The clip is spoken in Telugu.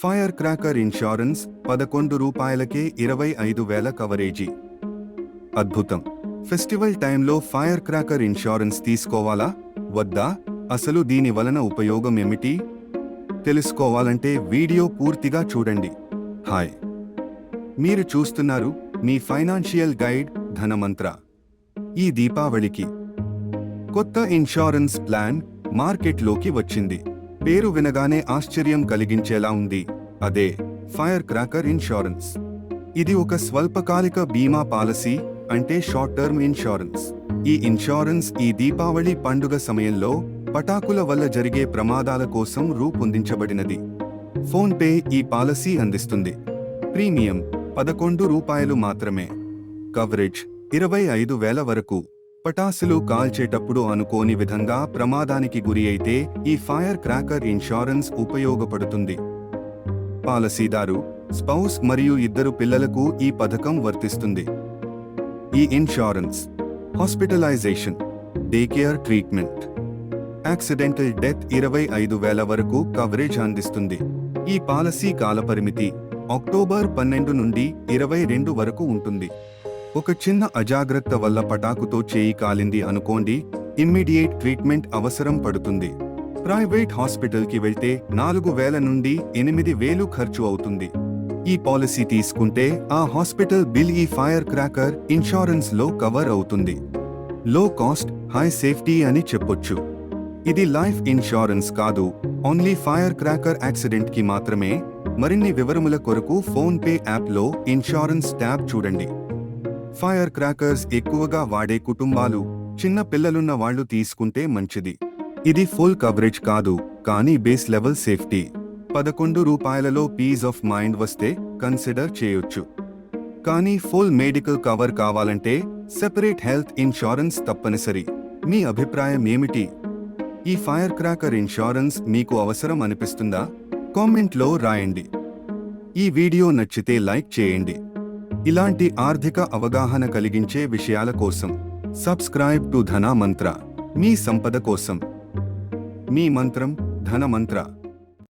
ఫైర్ క్రాకర్ ఇన్సూరెన్స్ పదకొండు రూపాయలకే ఇరవై ఐదు వేల కవరేజీ. అద్భుతం. ఫెస్టివల్ టైంలో ఫైర్ క్రాకర్ ఇన్సూరెన్స్ తీసుకోవాలా? వద్దా? అసలు దీని వలన ఉపయోగం ఏమిటి? తెలుసుకోవాలంటే వీడియో పూర్తిగా చూడండి. హాయ్. మీరు చూస్తున్నారు మీ ఫైనాన్షియల్ గైడ్ ధనమంత్ర. ఈ దీపావళికి కొత్త ఇన్సూరెన్స్ ప్లాన్ మార్కెట్లోకి వచ్చింది. పేరు వినగానే ఆశ్చర్యం కలిగించేలా ఉంది. అదే ఫైర్ క్రాకర్ ఇన్సూరెన్స్ ఇది ఒక స్వల్పకాలిక బీమా పాలసీ అంటే షార్ట్ టర్మ్ ఇన్సూరెన్స్ ఈ ఇన్సూరెన్స్ ఈ దీపావళి పండుగ సమయంలో పటాకుల వల్ల జరిగే ప్రమాదాల కోసం రూపొందించబడినది. ఫోన్ పే ఈ పాలసీ అందిస్తుంది. ప్రీమియం పదకొండు రూపాయలు మాత్రమే. కవరేజ్ ఇరవై ఐదు వేల వరకు. పటాసులు కాల్చేటప్పుడు అనుకోని విధంగా ప్రమాదానికి గురి అయితే ఈ ఫైర్ క్రాకర్ ఇన్షూరెన్స్ ఉపయోగపడుతుంది. పాలసీదారు స్పౌస్ మరియు ఇద్దరు పిల్లలకు ఈ పథకం వర్తిస్తుంది. ఈ insurance hospitalisation day care treatment accidental death ఇరవై ఐదు వేల వరకు కవరేజ్ అందిస్తుంది. ఈ పాలసీ కాలపరిమితి అక్టోబర్ పన్నెండు నుండి ఇరవై రెండు వరకు ఉంటుంది. ఒక చిన్న అజాగ్రత్త వల్ల పటాకుతో చేయి కాలింది అనుకోండి ఇమ్మీడియేట్ ట్రీట్మెంట్ అవసరం పడుతుంది. ప్రైవేట్ హాస్పిటల్కి వెళ్తే నాలుగు వేల నుండి ఎనిమిది వేలు ఖర్చు అవుతుంది. ఈ పాలసీ తీసుకుంటే ఆ హాస్పిటల్ బిల్ ఈ ఫైర్ క్రాకర్ ఇన్సూరెన్స్లో కవర్ అవుతుంది. లో కాస్ట్ హై సేఫ్టీ అని చెప్పొచ్చు. ఇది లైఫ్ ఇన్సూరెన్స్ కాదు ఓన్లీ ఫైర్ క్రాకర్ యాక్సిడెంట్కి మాత్రమే. మరిన్ని వివరముల కొరకు ఫోన్ పే యాప్లో ఇన్షూరెన్స్ ఇన్సూరెన్స్ ట్యాబ్ చూడండి. ఫైర్ క్రాకర్స్ ఎక్కువగా వాడే కుటుంబాలు చిన్న పిల్లలున్న వాళ్ళు తీసుకుంటే మంచిది. ఇది ఫుల్ కవరేజ్ కాదు కానీ బేస్ లెవెల్ సేఫ్టీ పదకొండు రూపాయలలో పీస్ ఆఫ్ మైండ్ వస్తే కన్సిడర్ చేయొచ్చు. కానీ ఫుల్ మెడికల్ కవర్ కావాలంటే సెపరేట్ హెల్త్ ఇన్సూరెన్స్ తప్పనిసరి. మీ అభిప్రాయం ఏమిటి? ఈ ఫైర్ క్రాకర్ ఇన్సూరెన్స్ మీకు అవసరం అనిపిస్తుందా? కామెంట్లో రాయండి. ఈ వీడియో నచ్చితే లైక్ చేయండి. ఇలాంటి ఆర్థిక అవగాహన కలిగించే విషయాల కోసం సబ్స్క్రైబ్ టు ధన మంత్ర మీ సంపద కోసం. మీ మంత్రం ధన మంత్ర.